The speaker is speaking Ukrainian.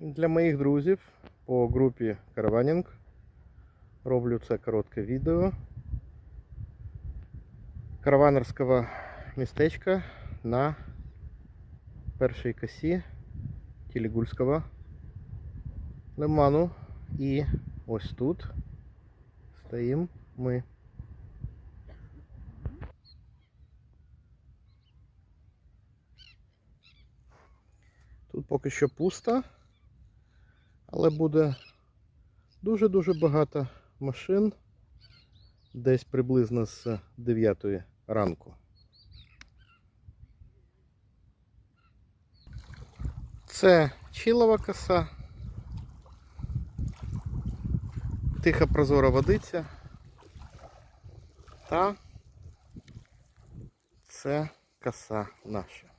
Для моїх друзів по групі Караванінг роблю це коротке відео караванерського містечка на першій косі Тілігульського лиману. І ось тут стоїмо ми. Тут поки що пусто, але буде дуже-дуже багато машин десь приблизно з 9 ранку. Це чилова коса. Тиха прозора водиця. Та це коса наша.